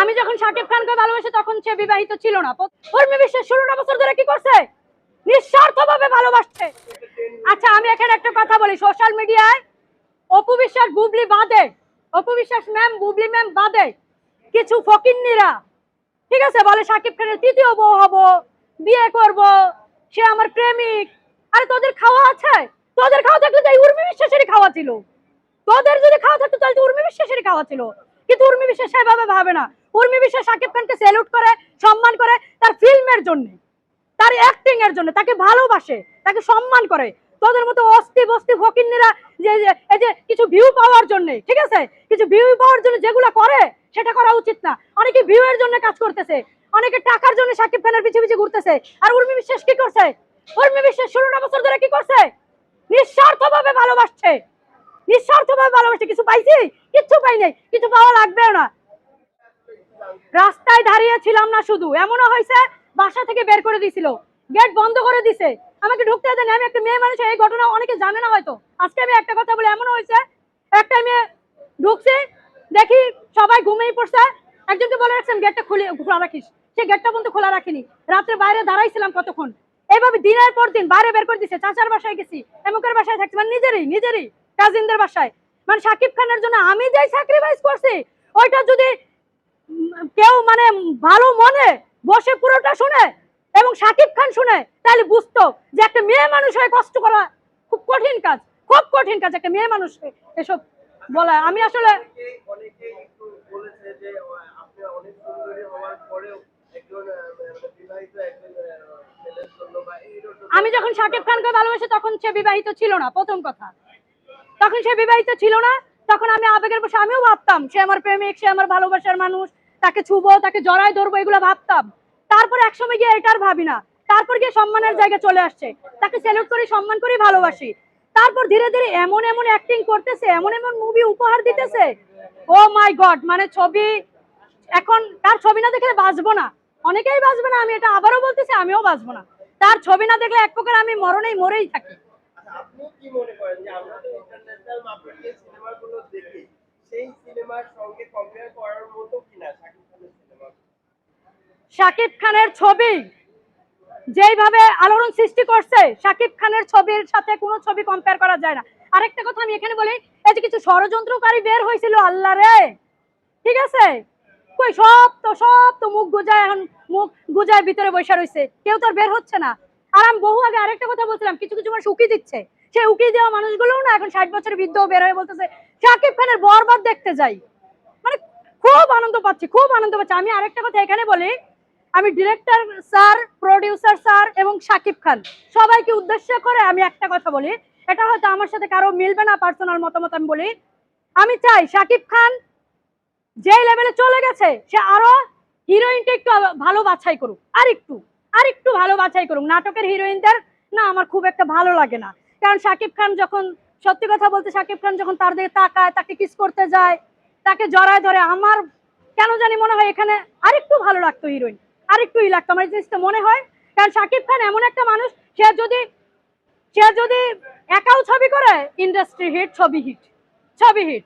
আমি যখন শাকিব খানকে ভালোবাসি, তখন সে বিবাহিত ছিল না। উর্মি বিশ্বাস ষোলোটা বছর ধরে কি করছে? নিঃস্বার্থভাবে ভালোবাসছে। আচ্ছা আমি এখানে একটা কথা বলি। সোশ্যাল মিডিয়ায় অপু বিশ্বাস, বুবলি বাদে। অপু বিশ্বাস ম্যাম, বুবলি ম্যাম বাদে। কিছু ফকিন্নিরা, ঠিক আছে, বলে শাকিব খানের তৃতীয় বউ হব, বিয়ে করব, সে আমার প্রেমিক। আরে, তোদের খাওয়া আছে? তোদের খাওয়া থাকলে তো এই উর্মি বিশ্বাসেরই খাওয়া ছিল। তোদের যদি খাওয়া থাকতো, তাহলে তো উর্মি বিশ্বাসেরই খাওয়া ছিল। কিন্তু উর্মি বিশ্বাস সেভাবে ভাবে না। উর্মি বিশ্বাস শাকিব খানকে স্যালুট করে, সম্মান করে তার ফিল্মের জন্য, তার অ্যাক্টিং এর জন্য, তাকে ভালোবাসে, তাকে সম্মান করে। তোদের মতো অস্থি বস্তি ফকিন্নিরা যে, যে- কিছু ভিউ পাওয়ার জন্য, ঠিক আছে? কিছু ভিউ পাওয়ার জন্য যেগুলো করে, সেটা করা উচিত না। অনেকে ভিউ এর জন্য কাজ করতেছে, অনেকে টাকার জন্য সাকিব খানের পিছে পিছে ঘুরতেছে। আর উর্মি বিশ্বাস কি করছে? উর্মি বিশ্বাস ষোলোটা বছর ধরে কি করছে? নিঃস্বার্থভাবে ভালোবাসছে। নিঃস্বার্থভাবে ভালোবাসছে। কিছু পাইছি? কিচ্ছু পাই নাই। কিছু পাওয়া লাগবেও না। রাস্তায় দাঁড়িয়ে ছিলাম না শুধু, এমনও হয়েছে বাসা থেকে বের করে দিছিল গেট বন্ধ করে দিছে। আমাকে ঢুকতে দেন আমি একটা মেয়ে মানুষ, এই ঘটনা অনেকে জানে না হয়তো। আজকে আমি একটা কথা বলি, এমনও হয়েছে, একটা মেয়ে ঢুকছে, দেখি সবাই ঘুমিয়ে পড়ছে। একজনকে বলে রাখছেন গেটটা খুলে, খোলা রাখিস। সে গেটটা পর্যন্ত খোলা রাখিনি। রাত্রে বাইরে দাঁড়াইছিলাম কতক্ষণ। এইভাবে দিনের পর দিন বাইরে বের করে দিছে। চাচার বাসায় গেছি, এমুকের বাসায় থাকছি। মানে নিজেরই নিজেরই কাজিনদের বাসায়। মানে সাকিব খানের জন্য আমি যেই স্যাক্রিফাইস করছি, ওইটা যদি কেউ মানে ভালো মনে বসে পুরোটা শুনে এবং সাকিব খান শুনে, তাহলে বুঝতো যে একটা মেয়ে মানুষ হয়ে কষ্ট করা খুব কঠিন কাজ, খুব কঠিন কাজ একটা মেয়ে মানুষ এসব বলা। আমি আসলে আমি যখন সাকিব খানকে ভালোবাসি তখন সে বিবাহিত ছিল না, প্রথম কথা। তখন সে বিবাহিত ছিল না, তখন আমি আবেগের বসে আমিও ভাবতাম, সে আমার প্রেমিক, সে আমার ভালোবাসার মানুষ তাকে ছুবো তাকে জড়ায় ধরবো এগুলো ভাবতাম। তারপর একসময় গিয়ে এটার ভাবি না। তারপর গিয়ে সম্মানের জায়গায় চলে আসছে। তাকে সেলুট করি সম্মান করি ভালোবাসি। তারপর ধীরে ধীরে এমন এমন অ্যাক্টিং করতেছে এমন এমন মুভি উপহার দিতেছে। ও মাই গড মানে ছবি এখন তার ছবি না দেখলে বাঁচবো না। অনেকেই বাঁচবে না আমি এটা আবারও বলতেছি আমিও বাঁচবো না। তার ছবি না দেখলে এক প্রকার আমি মরণেই মরেই থাকি। আচ্ছা, আপনি কি মনে করেন যে আমরা ইন্টারন্যাশনাল সিনেমাগুলো দেখি সেই সিনেমার সঙ্গে কম্পেয়ার করার মতো কিনা শাকিব খানের সিনেমা শাকিব খানের ছবি। যেইভাবে আলোড়ন সৃষ্টি করছে, শাকিব খানের ছবির সাথে কোনো ছবি কম্পেয়ার করা যায় না। আরেকটা কথা আমি এখানে বলি, এই যে কিছু ষড়যন্ত্রকারী বের হয়েছিল আল্লাহ রে। ঠিক আছে? কই, সব তো সব তো মুখ গুজায় এখন, মুখ গুজায় ভিতরে বসে রয়েছে কেউ তো বের হচ্ছে না। আর আমি বহু আগে আরেকটা কথা বলছিলাম, কিছু কিছু মানুষ উকি দিচ্ছে। সেই উকি দেওয়া মানুষগুলোও না এখন ষাট বছরের বৃদ্ধ বের হয়ে বলতেছে, শাকিব খানের বরবাদ দেখতে যাই। মানে খুব আনন্দ পাচ্ছি, খুব আনন্দ পাচ্ছি। আমি আরেকটা কথা এখানে বলি আমি ডিরেক্টর স্যার প্রডিউসার স্যার এবং শাকিব খান। সবাইকে উদ্দেশ্য করে আমি একটা কথা বলি। এটা হয়তো আমার সাথে কারও মিলবে না পার্সোনাল মতামত আমি বলি। আমি চাই শাকিব খান যে লেভেলে চলে গেছে, সে আরও হিরোইনটা একটু ভালো বাছাই করুক। আর একটু আর একটু ভালো বাছাই করুক। নাটকের হিরোইনদের না আমার খুব একটা ভালো লাগে না। কারণ শাকিব খান যখন, সত্যি কথা বলতে শাকিব খান যখন তার দিকে তাকায়, তাকে কিস করতে যায়, তাকে জড়ায় ধরে, আমার কেন জানি মনে হয় এখানে আরেকটু ভালো লাগতো হিরোইন আরেকটুই লাগতো আমার জিনিস জিনিসটা মনে হয়। কারণ শাকিব খান এমন একটা মানুষ, সে যদি সে যদি একাও ছবি করে ইন্ডাস্ট্রি হিট ছবি হিট ছবি হিট